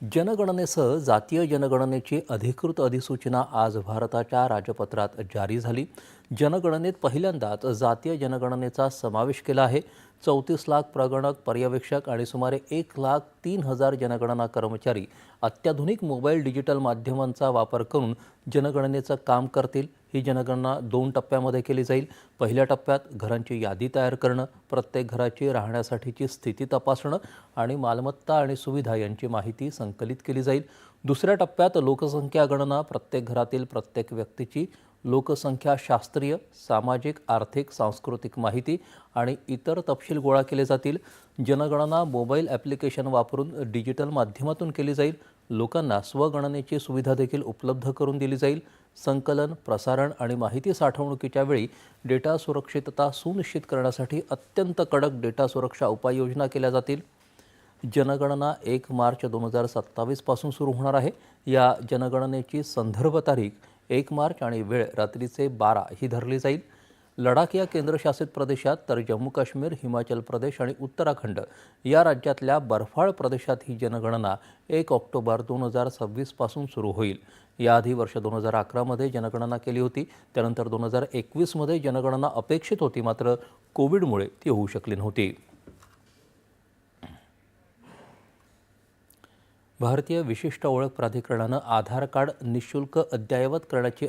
जनगणनेसह जातीय जनगणनेची अधिकृत अधिसूचना आज भारताच्या राजपत्रात जारी झाली. जनगणनेत पहिल्यांदाच जातीय जनगणनेचा समावेश केला आहे. चौतीस लाख प्रगणक पर्यवेक्षक आणि सुमारे एक लाख तीन हजार जनगणना कर्मचारी अत्याधुनिक मोबाईल डिजिटल माध्यमांचा वापर करून जनगणनेचं काम करतील. ही जनगणना दोन टप्प्यामध्ये केली जाईल. पहिल्या टप्प्यात घरांची यादी तयार करणं प्रत्येक घराची राहण्यासाठीची स्थिती तपासणं आणि मालमत्ता आणि सुविधा यांची माहिती संकलित केली जाईल. दुसऱ्या टप्प्यात लोकसंख्या गणना प्रत्येक घरातील प्रत्येक व्यक्तीची लोकसंख्या शास्त्रीय सामाजिक आर्थिक सांस्कृतिक माहिती आणि इतर तपशील गोळा केले जातील. जनगणना मोबाईल ॲप्लिकेशन वापरून डिजिटल माध्यमातून केली जाईल. लोकांना स्वगणनेची सुविधा देखील उपलब्ध करून दिली जाईल. संकलन प्रसारण आणि माहिती साठवणुकीच्या वेळी डेटा सुरक्षितता सुनिश्चित करण्यासाठी अत्यंत कडक डेटा सुरक्षा उपाययोजना केल्या जातील. जनगणना एक मार्च दोन हजार सत्तावीसपासून सुरू होणार आहे. या जनगणनेची संदर्भ तारीख एक मार्च आणि वेळ रात्रीचे बारा ही धरली जाईल. लडाख या केंद्रशासित प्रदेशात तर जम्मू काश्मीर हिमाचल प्रदेश आणि उत्तराखंड या राज्यातल्या बर्फाळ प्रदेशात ही जनगणना एक ऑक्टोबर दोन हजार सव्वीसपासून सुरू होईल. याआधी वर्ष दोन हजार अकरामध्ये जनगणना केली होती. त्यानंतर दोन हजार एकवीसमध्ये जनगणना अपेक्षित होती मात्र कोविडमुळे ती होऊ शकली नव्हती. भारतीय विशिष्ट ओळख प्राधिकरणानं आधार कार्ड निशुल्क अद्ययावत करण्याची